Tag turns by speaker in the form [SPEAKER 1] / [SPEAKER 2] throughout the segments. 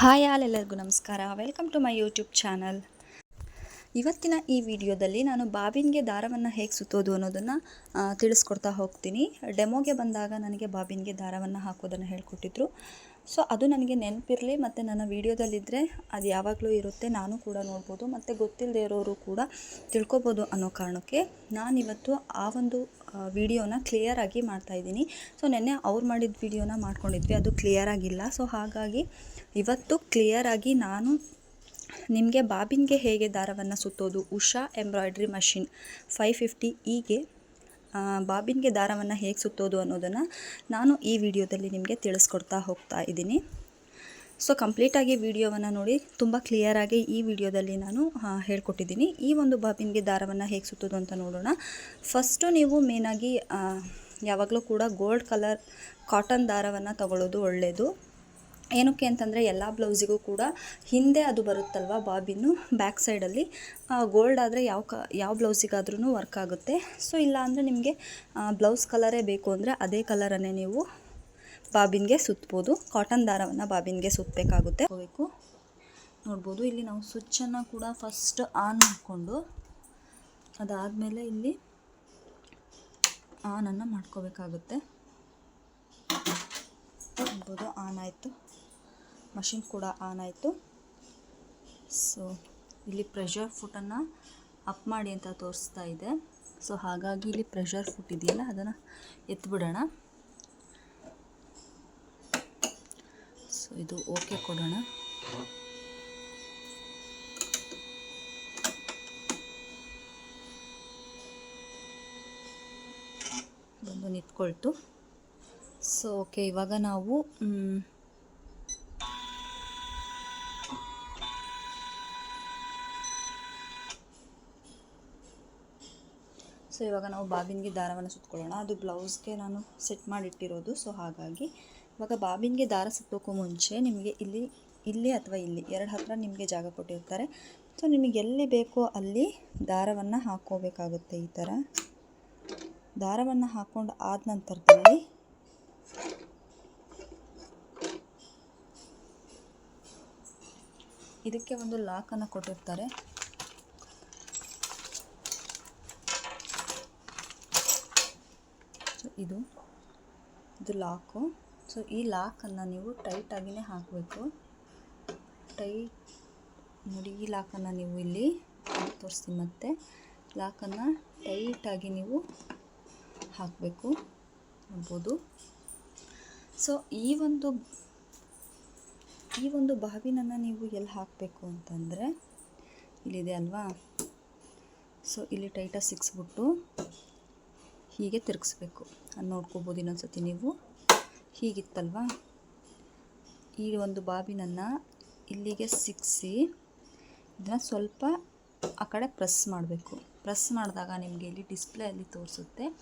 [SPEAKER 1] Hi all ಎಲ್ಲರಿಗೂ ನಮಸ್ಕಾರ. Welcome to my YouTube channel ಇವತ್ತಿನ ಈ ವಿಡಿಯೋದಲ್ಲಿ ನಾನು ಬಾಬಿನ್ಗೆ ದಾರವನ್ನು ಹೇಗೆ ಸುತ್ತೋದು ಅನ್ನೋದನ್ನು ತಿಳಿಸ್ಕೊಡ್ತಾ ಹೋಗ್ತೀನಿ. ಡೆಮೋಗೆ ಬಂದಾಗ ನನಗೆ ಬಾಬಿನ್ಗೆ ದಾರವನ್ನು ಹಾಕೋದನ್ನು ಹೇಳ್ಕೊಟ್ಟಿದ್ರು. ಸೊ ಅದು ನನಗೆ ನೆನಪಿರಲಿ, ಮತ್ತು ನನ್ನ ವಿಡಿಯೋದಲ್ಲಿದ್ದರೆ ಅದು ಯಾವಾಗಲೂ ಇರುತ್ತೆ. ನಾನು ಕೂಡ ನೋಡ್ಬೋದು, ಮತ್ತು ಗೊತ್ತಿಲ್ಲದೆ ಇರೋರು ಕೂಡ ತಿಳ್ಕೊಬೋದು ಅನ್ನೋ ಕಾರಣಕ್ಕೆ ನಾನಿವತ್ತು ಆ ಒಂದು ವಿಡಿಯೋನ ಕ್ಲಿಯರಾಗಿ ಮಾಡ್ತಾಯಿದ್ದೀನಿ ಸೊ ನೆನ್ನೆ ಅವ್ರು ಮಾಡಿದ ವಿಡಿಯೋನ ಮಾಡ್ಕೊಂಡಿದ್ವಿ, ಅದು ಕ್ಲಿಯರ್ ಆಗಿಲ್ಲ. ಸೊ ಹಾಗಾಗಿ ಇವತ್ತು ಕ್ಲಿಯರಾಗಿ ನಾನು ನಿಮಗೆ ಬಾಬಿನ್ಗೆ ಹೇಗೆ ದಾರವನ್ನು ಸುತ್ತೋದು? Usha embroidery machine five fifty ಈಗೆ ಬಾಬಿನ್ಗೆ ದಾರವನ್ನು ಹೇಗೆ ಸುತ್ತೋದು ಅನ್ನೋದನ್ನು ನಾನು ಈ ವಿಡಿಯೋದಲ್ಲಿ ನಿಮಗೆ ತಿಳಿಸ್ಕೊಡ್ತಾ ಹೋಗ್ತಾ ಇದ್ದೀನಿ. ಸೊ ಕಂಪ್ಲೀಟಾಗಿ ವಿಡಿಯೋವನ್ನು ನೋಡಿ, ತುಂಬ ಕ್ಲಿಯರಾಗಿ ಈ ವಿಡಿಯೋದಲ್ಲಿ ನಾನು ಹೇಳ್ಕೊಟ್ಟಿದ್ದೀನಿ. ಈ ಒಂದು ಬಾಬಿನ್ಗೆ ದಾರವನ್ನು ಹೇಗೆ ಸುತ್ತೋದು ಅಂತ ನೋಡೋಣ. ಫಸ್ಟು ನೀವು ಮೇನಾಗಿ ಯಾವಾಗಲೂ ಕೂಡ ಗೋಲ್ಡ್ ಕಲರ್ ಕಾಟನ್ ದಾರವನ್ನು ತಗೊಳ್ಳೋದು ಒಳ್ಳೆಯದು ಏನಕ್ಕೆ ಅಂತಂದರೆ ಎಲ್ಲ ಬ್ಲೌಸಿಗೂ ಕೂಡ ಹಿಂದೆ ಅದು ಬರುತ್ತಲ್ವ ಬಾಬಿನು ಬ್ಯಾಕ್ ಸೈಡಲ್ಲಿ. ಗೋಲ್ಡ್ ಆದರೆ ಯಾವ ಕ, ಯಾವ ಬ್ಲೌಸಿಗಾದ್ರೂ ವರ್ಕ್ ಆಗುತ್ತೆ. ಸೊ ಇಲ್ಲ ಅಂದರೆ ನಿಮಗೆ ಬ್ಲೌಸ್ ಕಲರೇ ಬೇಕು ಅಂದರೆ ಅದೇ ಕಲರನ್ನೇ ನೀವು ಬಾಬಿನ್ಗೆ ಸುತ್ತಬೋದು ಕಾಟನ್ ದಾರವನ್ನು ಬಾಬಿನ್ಗೆ ಸುತ್ತಬೇಕಾಗುತ್ತೆ ಹೋಗಬೇಕು. ನೋಡ್ಬೋದು, ಇಲ್ಲಿ ನಾವು ಸ್ವಿಚ್ಚನ್ನು ಕೂಡ ಫಸ್ಟ್ ಆನ್ ಮಾಡಿಕೊಂಡು, ಅದಾದಮೇಲೆ ಇಲ್ಲಿ ಆನನ್ನು ಮಾಡ್ಕೋಬೇಕಾಗುತ್ತೆ. ನೋಡ್ಬೋದು ಆನ್ ಆಯಿತು. ಮಷಿನ್ ಕೂಡ ಆನ್ ಆಯಿತು. ಸೊ ಇಲ್ಲಿ ಪ್ರೆಷರ್ ಫುಟನ್ನು ಅಪ್ ಮಾಡಿ ಅಂತ ತೋರಿಸ್ತಾ ಇದೆ. ಸೊ ಹಾಗಾಗಿ ಇಲ್ಲಿ ಪ್ರೆಷರ್ ಫುಟ್ ಇದೆಯಲ್ಲ, ಅದನ್ನು ಎತ್ಬಿಡೋಣ. ಸೊ ಇದು ಓಕೆ ಕೊಡೋಣ. ಬಂದು ನಿಂತ್ಕೊಳ್ತು. ಸೊ ಓಕೆ ಇವಾಗ ನಾವು ಸೊ ಇವಾಗ ನಾವು ಬಾಬಿನ್ಗೆ ದಾರವನ್ನು ಸುತ್ಕೊಳ್ಳೋಣ. ಅದು ಬ್ಲೌಸ್ಗೆ ನಾನು ಸೆಟ್ ಮಾಡಿಟ್ಟಿರೋದು, ಸೊ ಹಾಗಾಗಿ ಇವಾಗ ಬಾಬಿನ್ಗೆ ದಾರ ಸುತ್ತೋಕ್ಕೂ ಮುಂಚೆ ನಿಮಗೆ ಇಲ್ಲಿ ಇಲ್ಲಿ ಅಥವಾ ಇಲ್ಲಿ ಎರಡು ಹತ್ರ ನಿಮಗೆ ಜಾಗ ಕೊಟ್ಟಿರ್ತಾರೆ. ಸೊ ನಿಮಗೆ ಎಲ್ಲಿ ಬೇಕೋ ಅಲ್ಲಿ ದಾರವನ್ನು ಹಾಕ್ಕೋಬೇಕಾಗುತ್ತೆ ಈ ಥರ. ದಾರವನ್ನು ಹಾಕ್ಕೊಂಡು ಆದ ನಂತರದಲ್ಲಿ ಇದಕ್ಕೆ ಒಂದು ಲಾಕನ್ನು ಕೊಟ್ಟಿರ್ತಾರೆ. ಇದು ಇದು ಲಾಕು. ಸೊ ಈ ಲಾಕನ್ನು ನೀವು ಟೈಟಾಗಿಯೇ ಹಾಕಬೇಕು. ಟೈಟ್ ನೋಡಿ, ಈ ಲಾಕನ್ನು ನೀವು ಇಲ್ಲಿ ತೋರಿಸ್ತೀನಿ ಮತ್ತೆ. ಲಾಕನ್ನು ಟೈಟಾಗಿ ನೀವು ಹಾಕಬೇಕು. ನೋಡ್ಬೋದು. ಸೊ ಈ ಒಂದು ಈ ಒಂದು ಬಾವಿನನ್ನು ನೀವು ಎಲ್ಲಿ ಹಾಕಬೇಕು ಅಂತಂದರೆ, ಇಲ್ಲಿದೆ ಅಲ್ವಾ? ಸೊ ಇಲ್ಲಿ ಟೈಟಾಗಿ ಸಿಕ್ಸ್ಬಿಟ್ಟು ಹೀಗೆ ತಿರುಗಿಸ್ಬೇಕು. ಅದು ನೋಡ್ಕೋಬೋದು ಇನ್ನೊಂದ್ಸತಿ ನೀವು. ಹೀಗಿತ್ತಲ್ವಾ? ಈ ಒಂದು ಬಾಬಿನನ್ನು ಇಲ್ಲಿಗೆ ಸಿಕ್ಕಿಸಿ ಇದನ್ನು ಸ್ವಲ್ಪ ಆ ಕಡೆ ಪ್ರೆಸ್ ಮಾಡಬೇಕು. ಪ್ರೆಸ್ ಮಾಡಿದಾಗ ನಿಮಗೆ ಇಲ್ಲಿ ಡಿಸ್ಪ್ಲೇಯಲ್ಲಿ ತೋರಿಸುತ್ತೆ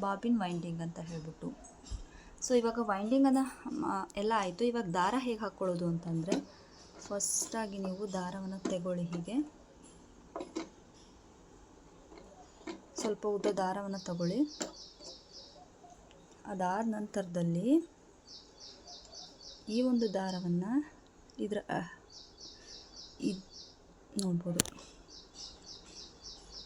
[SPEAKER 1] ಬಾಬಿನ್ ವೈಂಡಿಂಗ್ ಅಂತ ಹೇಳಿಬಿಟ್ಟು. ಸೊ, ಇವಾಗ ವೈಂಡಿಂಗನ್ನು ಎಲ್ಲ ಆಯಿತು. ಇವಾಗ ದಾರ ಹೇಗೆ ಹಾಕ್ಕೊಳ್ಳೋದು ಅಂತಂದರೆ, ಫಸ್ಟಾಗಿ ನೀವು ದಾರವನ್ನು ತಗೊಳ್ಳಿ ಹೀಗೆ. ಸ್ವಲ್ಪ ಉದ್ದ ದಾರವನ್ನು ತಗೊಳ್ಳಿ. ಅದಾದ ನಂತರದಲ್ಲಿ ಈ ಒಂದು ದಾರವನ್ನು ಇದರ ಇದು ನೋಡ್ಬೋದು.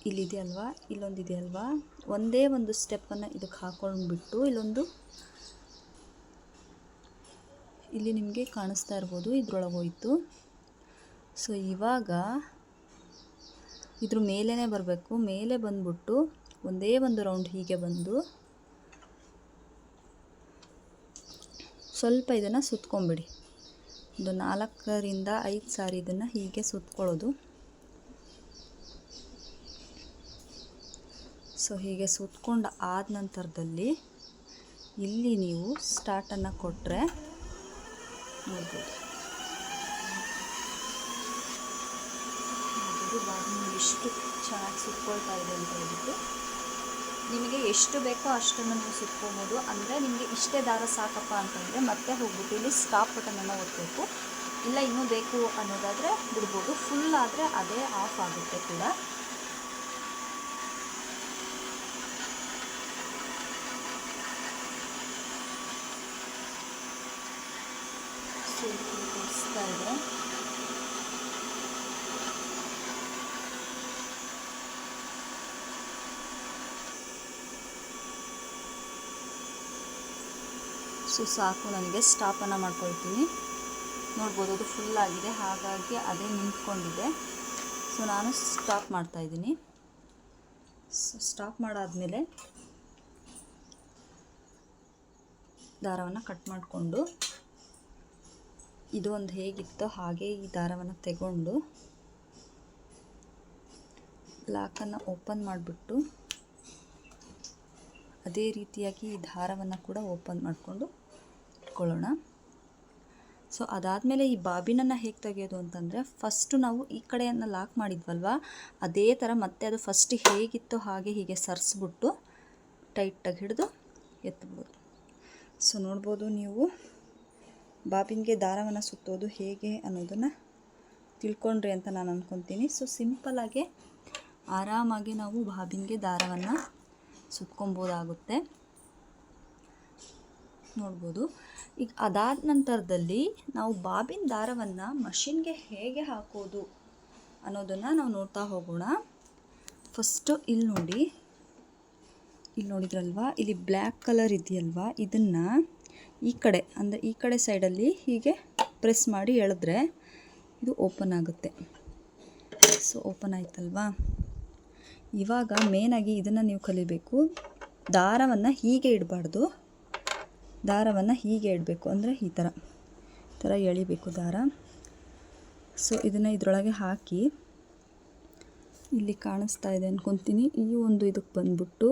[SPEAKER 1] ಇಲ್ಲಿದೆ ಅಲ್ವಾ? ಇಲ್ಲೊಂದಿದೆ ಅಲ್ವಾ? ಒಂದೇ ಒಂದು ಸ್ಟೆಪ್ಪನ್ನು ಇದಕ್ಕೆ ಹಾಕೊಂಡ್ಬಿಟ್ಟು ಇಲ್ಲೊಂದು, ಇಲ್ಲಿ ನಿಮಗೆ ಕಾಣಿಸ್ತಾ ಇರ್ಬೋದು ಇದ್ರೊಳಗೆ ಹೋಯ್ತು ಸೊ ಇವಾಗ ಇದ್ರ ಮೇಲೇ ಬರಬೇಕು. ಮೇಲೆ ಬಂದ್ಬಿಟ್ಟು ಒಂದೇ ಒಂದು ರೌಂಡ್ ಹೀಗೆ ಬಂದು ಸ್ವಲ್ಪ ಇದನ್ನು ಸುತ್ಕೊಂಬಿಡಿ. ಒಂದು ನಾಲ್ಕರಿಂದ ಐದು ಸಾರಿ ಇದನ್ನು ಹೀಗೆ ಸುತ್ಕೊಳ್ಳೋದು. ಸೊ ಹೀಗೆ ಸುತ್ಕೊಂಡು ಆದ ನಂತರದಲ್ಲಿ ಇಲ್ಲಿ ನೀವು ಸ್ಟಾರ್ಟನ್ನು ಕೊಟ್ಟರೆ ನೋಡ್ಬೋದು ಎಷ್ಟು ಚೆನ್ನಾಗಿ ಸುತ್ಕೊಳ್ತಾ ಇದೆ ಅಂತ ಹೇಳ್ಬಿಟ್ಟು. ನಿಮಗೆ ಎಷ್ಟು ಬೇಕೋ ಅಷ್ಟನ್ನು ನೀವು ಸುತ್ಕೊಬೋದು ಅಂದರೆ ನಿಮಗೆ ಇಷ್ಟೇ ದಾರ ಸಾಕಪ್ಪ ಅಂತಂದರೆ ಮತ್ತೆ ಹೋಗ್ಬಿಟ್ಟು ಇಲ್ಲಿ ಸ್ಟಾಪ್ ಬಟನನ್ನು ಒತ್ತಬೇಕು ಇಲ್ಲ, ಇನ್ನೂ ಬೇಕು ಅನ್ನೋದಾದರೆ ಬಿಡ್ಬೋದು. ಫುಲ್ ಆದರೆ ಅದೇ ಆಫ್ ಆಗುತ್ತೆ ಕೂಡ. ಸೊ ಇದೆ. ಸೊ ಸಾಕು, ನನಗೆ ಸ್ಟಾಪನ್ನು ಮಾಡ್ಕೊಳ್ತೀನಿ. ನೋಡ್ಬೋದು, ಅದು ಫುಲ್ ಆಗಿದೆ. ಹಾಗಾಗಿ ಅದೇ ನಿಂತ್ಕೊಂಡಿದೆ. ಸೊ ನಾನು ಸ್ಟಾಪ್ ಮಾಡ್ತಾಯಿದ್ದೀನಿ ಸ್ಟಾಪ್ ಮಾಡಾದಮೇಲೆ ದಾರವನ್ನು ಕಟ್ ಮಾಡಿಕೊಂಡು, ಇದು ಒಂದು ಹೇಗಿತ್ತೋ ಹಾಗೆ ಈ ದಾರವನ್ನು ತಗೊಂಡು ಲಾಕನ್ನು ಓಪನ್ ಮಾಡಿಬಿಟ್ಟು, ಅದೇ ರೀತಿಯಾಗಿ ಈ ದಾರವನ್ನು ಕೂಡ ಓಪನ್ ಮಾಡಿಕೊಂಡು ಇಟ್ಕೊಳ್ಳೋಣ ಸೊ ಅದಾದಮೇಲೆ ಈ ಬಾಬಿನನ್ನು ಹೇಗೆ ತೆಗೆಯೋದು ಅಂತಂದರೆ ಫಸ್ಟು ನಾವು ಈ ಕಡೆಯನ್ನು ಲಾಕ್ ಮಾಡಿದ್ವಲ್ವ? ಅದೇ ಥರ ಮತ್ತೆ ಅದು ಫಸ್ಟ್ ಹೇಗಿತ್ತೋ ಹಾಗೆ ಹೀಗೆ ಸರಿಸ್ಬಿಟ್ಟು ಟೈಟಾಗಿ ಹಿಡಿದು ಎತ್ತಬೋದು ಸೊ ನೋಡ್ಬೋದು ನೀವು ಬಾಬಿನಿಗೆ ದಾರವನ್ನು ಸುತ್ತೋದು ಹೇಗೆ ಅನ್ನೋದನ್ನು ತಿಳ್ಕೊಂಡ್ರಿ ಅಂತ ನಾನು ಅಂದ್ಕೊತೀನಿ ಸೊ ಸಿಂಪಲಾಗಿ ಆರಾಮಾಗಿ ನಾವು ಬಾಬಿನಿಗೆ ದಾರವನ್ನು ಸುತ್ಕೊಬೋದಾಗುತ್ತೆ. ನೋಡ್ಬೋದು. ಈಗ ಅದಾದ ನಂತರದಲ್ಲಿ ನಾವು ಬಾಬಿನ ದಾರವನ್ನು ಮಷಿನ್ಗೆ ಹೇಗೆ ಹಾಕೋದು ಅನ್ನೋದನ್ನು ನಾವು ನೋಡ್ತಾ ಹೋಗೋಣ. ಫಸ್ಟು ಇಲ್ಲಿ ನೋಡಿ, ಇಲ್ಲಿ ನೋಡಿದ್ರಲ್ವಾ? ಇಲ್ಲಿ ಬ್ಲ್ಯಾಕ್ ಕಲರ್ ಇದೆಯಲ್ವಾ? ಇದನ್ನು ಈ ಕಡೆ, ಅಂದರೆ ಈ ಕಡೆ ಸೈಡಲ್ಲಿ ಹೀಗೆ ಪ್ರೆಸ್ ಮಾಡಿ ಎಳೆದ್ರೆ ಇದು ಓಪನ್ ಆಗುತ್ತೆ. ಸೊ, ಓಪನ್ ಆಯ್ತಲ್ವಾ? ಇವಾಗ ಮೇನಾಗಿ ಇದನ್ನು ನೀವು ಕಲಿಬೇಕು. ದಾರವನ್ನು ಹೀಗೆ ಇಡಬಾರ್ದು. ದಾರವನ್ನು ಹೀಗೆ ಇಡಬೇಕು ಅಂದರೆ ಈ ಥರ ಈ ಥರ ಎಳಿಬೇಕು ದಾರ. ಸೊ ಇದನ್ನು ಇದರೊಳಗೆ ಹಾಕಿ ಇಲ್ಲಿ ಕಾಣಿಸ್ತಾ ಇದೆ ಅಂದ್ಕೊತೀನಿ ಈ ಒಂದು ಇದಕ್ಕೆ ಬಂದ್ಬಿಟ್ಟು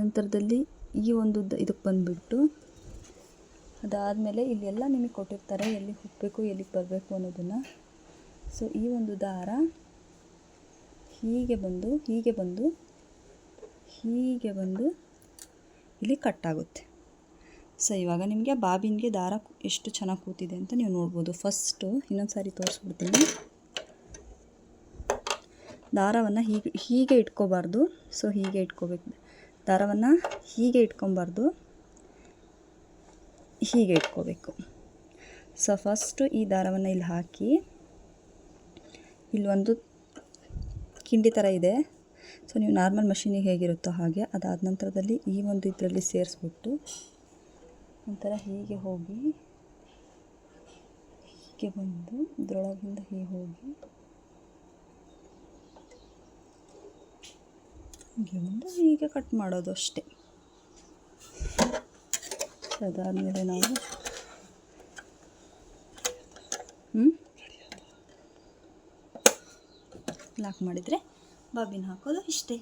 [SPEAKER 1] ನಂತರದಲ್ಲಿ ಈ ಒಂದು ಇದಕ್ಕೆ ಬಂದುಬಿಟ್ಟು ಅದಾದಮೇಲೆ ಎಲ್ಲ ನಿಮಗೆ ಕೊಟ್ಟಿರ್ತಾರೆ. ಎಲ್ಲಿ ಹೋಗಬೇಕು ಎಲ್ಲಿಗೆ ಬರಬೇಕು ಅನ್ನೋದನ್ನು. ಸೊ ಈ ಒಂದು ದಾರ ಹೀಗೆ ಬಂದು ಹೀಗೆ ಬಂದು ಹೀಗೆ ಬಂದು ಇಲ್ಲಿ ಕಟ್ಟಾಗುತ್ತೆ. ಸೊ ಇವಾಗ ನಿಮಗೆ ಬಾಬಿನ್ಗೆ ದಾರ ಎಷ್ಟು ಚೆನ್ನಾಗಿ ಕೂತಿದೆ ಅಂತ ನೀವು ನೋಡ್ಬೋದು. ಫಸ್ಟು ಇನ್ನೊಂದು ಸಾರಿ ತೋರಿಸ್ಬಿಡ್ತೀನಿ. ದಾರವನ್ನು ಹೀಗೆ ಹೀಗೆ ಇಟ್ಕೋಬಾರ್ದು. ಸೊ ಹೀಗೆ ಇಟ್ಕೋಬೇಕು. ದಾರವನ್ನು ಹೀಗೆ ಇಟ್ಕೊಬಾರ್ದು. ಹೀಗೆ ಇಟ್ಕೋಬೇಕು. ಸೊ ಫಸ್ಟು ಈ ದಾರವನ್ನು ಇಲ್ಲಿ ಹಾಕಿ ಇಲ್ಲೊಂದು ಕಿಂಡಿ ಥರ ಇದೆ. ಸೊ ನೀವು ನಾರ್ಮಲ್ ಮಷೀನಿಗೆ ಹೇಗಿರುತ್ತೋ ಹಾಗೆ ಅದಾದ ನಂತರದಲ್ಲಿ ಈ ಒಂದು ಇದರಲ್ಲಿ ಸೇರಿಸ್ಬಿಟ್ಟು ಒಂಥರ ಹೀಗೆ ಹೋಗಿ, ಹೀಗೆ ಬಂದು ಇದರೊಳಗಿಂದ ಹೀಗೆ ಹೋಗಿ ಹೀಗೆ ಬಂದು ಹೀಗೆ ಕಟ್ ಮಾಡೋದು ಅಷ್ಟೇ. ಅದಾದಮೇಲೆ ನಾವು ಲಾಕ್ ಮಾಡಿದರೆ ಬಾಬಿನ ಹಾಕೋದು ಇಷ್ಟೇ